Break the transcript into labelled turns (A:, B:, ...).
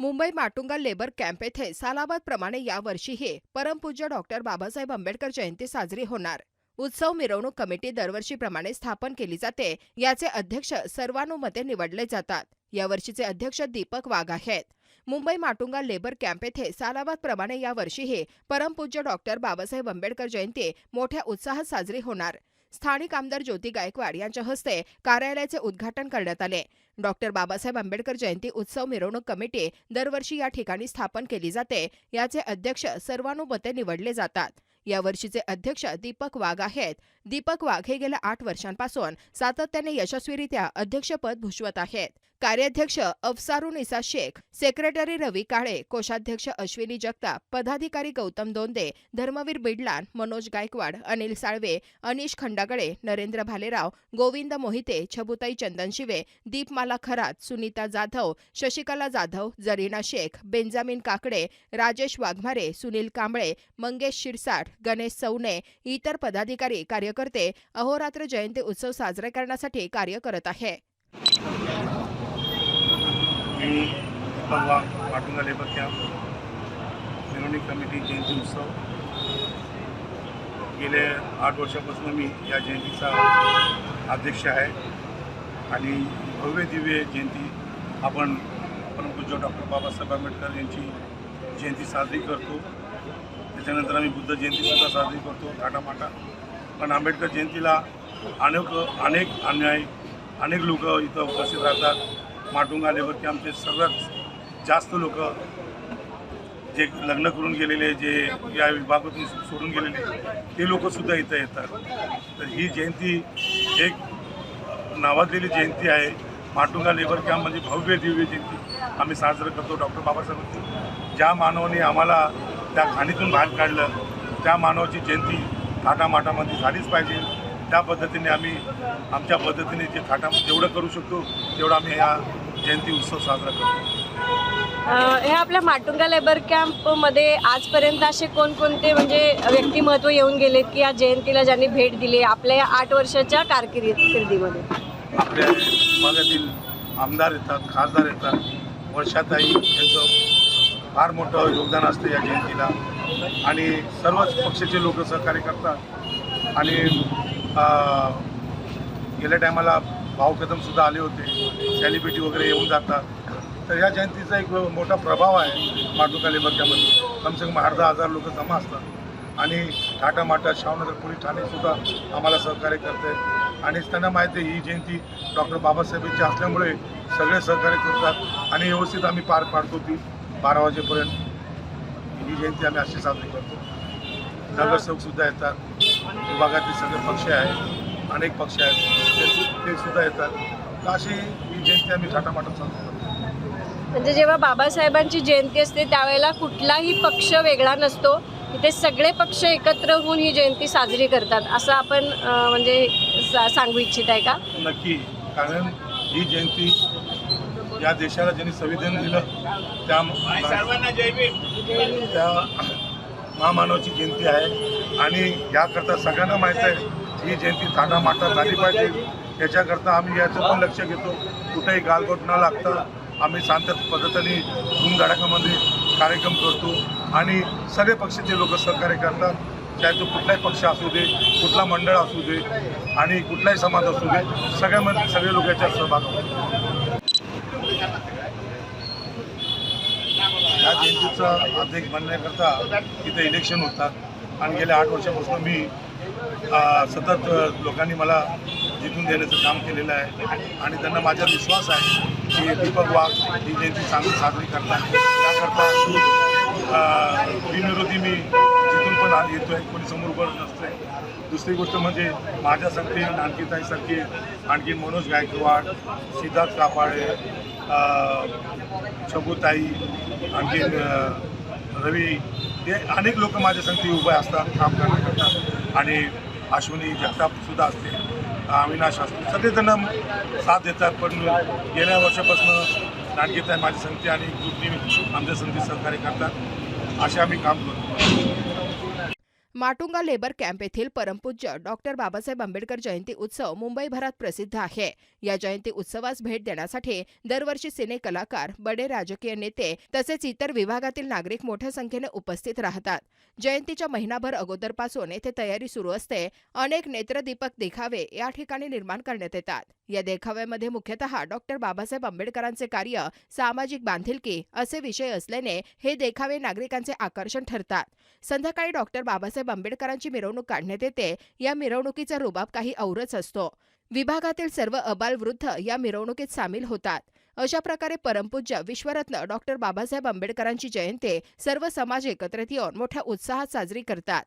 A: Mumbai Matunga labour camp येथे सालाबादप्रमाणे यावर्षीही परमपूज्य डॉक्टर बाबासाहेब आंबेडकर जयंती साजरी होणार. उत्सव मिरवणूक कमिटी दरवर्षीप्रमाणे स्थापन केली जाते याचे अध्यक्ष सर्वानुमते निवडले जातात. यावर्षीचे अध्यक्ष दीपक वाघ आहेत. मुंबई माटुंगा लेबर कॅम्प येथे सालाबादप्रमाणे यावर्षीही परमपूज्य डॉक्टर बाबासाहेब आंबेडकर जयंती मोठ्या उत्साहात साजरी होणार. स्थानिक आमदार ज्योती गायकवाड यांच्या हस्ते कार्यालयाचे उद्घाटन करण्यात आले. डॉक्टर बाबासाहेब आंबेडकर जयंती उत्सव मिरवणूक कमिटी दरवर्षी या ठिकाणी स्थापन केली जाते. याचे अध्यक्ष सर्वानुमते निवडले जातात. यावर्षीचे अध्यक्ष दीपक वाघ आहेत. दीपक वाघ हे गेल्या आठ वर्षांपासून सातत्याने यशस्वीरित्या अध्यक्षपद भूषवत आहेत. कार्याध्यक्ष अफसारुनिसा शेख सेक्रेटरी रवी काळे कोषाध्यक्ष अश्विनी जगताप पदाधिकारी गौतम दोंदे धर्मवीर बिडलान मनोज गायकवाड अनिल साळवे अनिश खंडागळे नरेंद्र भालेराव गोविंद मोहिते छबुताई चंदनशिवे दीपमाला खरात सुनीता जाधव शशिकला जाधव जरीना शेख बेंजामिन काकडे राजेश वाघमारे सुनील कांबळे मंगेश शिरसाट गणेश चौने इतर पदाधिकारी कार्य कार्यकर्ते अहोरात्र जयंती उत्सव साजरे करण्यासाठी कार्य करत आहे.
B: मी परवा माटुंगा लेबर कॅम्प मिरवणूक कमिटी जयंती उत्सव. गेले आठ वर्षापासून मी या जयंतीचा अध्यक्ष आहे. आणि भव्य दिव्य जयंती आपण परमपूज्य डॉक्टर बाबासाहेब आंबेडकर यांची जयंती साजरी करतो. त्याच्यानंतर आम्ही बुद्ध जयंतीसुद्धा साजरी करतो. थाटामाटा. पण आंबेडकर जयंतीला अनेक अनेक अन्याय अनेक लोक इथं उपस्थित राहतात. माटुंगा लेबर कॅम्पचे सर्वात जास्त लोक जे लग्न करून गेलेले जे या विभागातून सोडून गेलेले ते लोकसुद्धा इथं येतात. तर ही जयंती एक नावाजलेली जयंती आहे. माटुंगा लेबर कॅम्प म्हणजे भव्य दिव्य जयंती आम्ही साजरं करतो. डॉक्टर बाबासाहेबांची ज्या मानवाने आम्हाला त्या खाणीतून बाहेर काढलं त्या मानवाची जयंती थाटामाटामध्ये झालीच पाहिजे. त्या पद्धतीने आम्ही आमच्या पद्धतीने जे थाटा जेवढं करू शकतो तेवढं आम्ही या जयंती उत्सव साजरा करतो.
C: हे आपल्या माटुंगा लेबर कॅम्पमध्ये आजपर्यंत असे कोणकोणते म्हणजे व्यक्तिमत्व येऊन गेलेत की या जयंतीला ज्यांनी भेट दिली आपल्या या आठ वर्षाच्या कारकिर्दी कारकिर्दीमध्ये?
B: आपल्या भागातील आमदार येतात खासदार येतात. वर्षाताई यांचं फार मोठं योगदान असतं या जयंतीला. आणि सर्वच पक्षाचे लोक सहकार्य करतात. आणि गेल्या टायमाला भाऊ कदमसुद्धा आले होते. सेलिब्रिटी वगैरे येऊन जातात. तर या जयंतीचा एक मोठा प्रभाव आहे माटुका लेबरच्यामध्ये कमसे कम अर्धा हजार लोक जमा असतात. आणि टाटा माटा शावनगर पोलीस ठाणेसुद्धा आम्हाला सहकार्य करते. आणि त्यांना माहिती आहे ही जयंती डॉक्टर बाबासाहेबांची असल्यामुळे सगळे सहकार्य करतात. आणि व्यवस्थित आम्ही पार पाडतो ती बारा वाजेपर्यंत. ही जयंती आम्ही अशी साजरी करतो. नगरसेवकसुद्धा येतात. विभागातील सगळे पक्ष आहेत. अनेक पक्ष आहेत. ते सु- ते सुद्धा येतात. अशी ही जयंती आम्ही थाटामाटात साजरी करतो.
C: म्हणजे जेव्हा बाबासाहेबांची जयंती असते त्यावेळेला कुठलाही पक्ष वेगळा नसतो. इथे सगळे पक्ष एकत्र होऊन ही जयंती साजरी करतात असं आपण अ, म्हणजे सा- सांगू इच्छित आहे का?
B: नक्की. कारण ही जयंती या देशाला ज्यांनी संविधान दिलं त्या त्या महामानवाची जयंती आहे. आणि याकरता सगळ्यांना माहीत आहे ही जयंती थाटामाटा झाली पाहिजे. याच्याकरता आम्ही याचं पण लक्ष घेतो. कुठेही गालबोट न लागता आम्ही शांत पद्धतीने धूमधडाक्यामध्ये कार्यक्रम करतो. आणि सगळे पक्षाचे लोक सहकार्य करतात चाहे तो कुठलाही पक्ष असू दे कुठला मंडळ असू दे आणि कुठलाही समाज असू दे सगळ्यामध्ये सगळे लोक याच्यात सहभाग होतात. या जयंतीचा अधिक म्हणण्याकरता इलेक्शन होतात आणि गेल्या आठ वर्षापासून मी सतत लोकांनी मला जिंकून देण्याचं काम केलेलं आहे. आणि त्यांना माझा विश्वास आहे की दीपक वाघ ही जयंती चांगली साजरी करतात. त्याकरता बिनविरोधी मी जिथून पण आज आहे कोणी समोर उभं नसतंय. दुसरी गोष्ट म्हणजे माझ्यासारखी नानकीताईसारखी आणखी मनोज गायकवाड सिद्धार्थ कापाळे अ, छबुताई आणखीन रवी हे अनेक लोक माझ्या संगती उभे असतात काम करण्याकरता. आणि अश्विनी जगतापसुद्धा असते अविनाश असते. सगळेजण साथ देतात पण गेल्या वर्षापासून नाटकीताई माझी संगती आणि कृती आमच्या संगती सहकार्य करतात. असे आम्ही काम करतो.
A: माटुंगा लेबर कॅम्प येथील परमपूज्य डॉक्टर बाबासाहेब आंबेडकर जयंती उत्सव मुंबईभरात प्रसिद्ध आहे. या जयंती उत्सवास भेट देण्यासाठी दरवर्षी सिने कलाकार बडे राजकीय नेते तसेच इतर विभागातील नागरिक मोठ्या संख्येने उपस्थित राहतात. जयंतीच्या महिनाभर अगोदरपासून येथे तयारी सुरू असते. अनेक नेत्रदीपक देखावे या ठिकाणी निर्माण करण्यात येतात. या देखाव्यामध्ये मुख्यतः डॉक्टर बाबासाहेब आंबेडकरांचे कार्य सामाजिक बांधिलकी असे विषय असल्याने हे देखावे नागरिकांचे आकर्षण ठरतात. संध्याकाळी डॉक्टर बाबासाहेब आंबेडकरांची मिरवणूक काढण्यात येते या मिरवणुकीचा रुबाब काही औरच असतो. विभागातील सर्व अबाल वृद्ध या मिरवणुकीत सामील होतात. अशा प्रकारे परमपूज्य विश्वरत्न डॉक्टर बाबासाहेब आंबेडकरांची जयंती सर्व समाज एकत्रित येऊन मोठ्या उत्साहात साजरी करतात.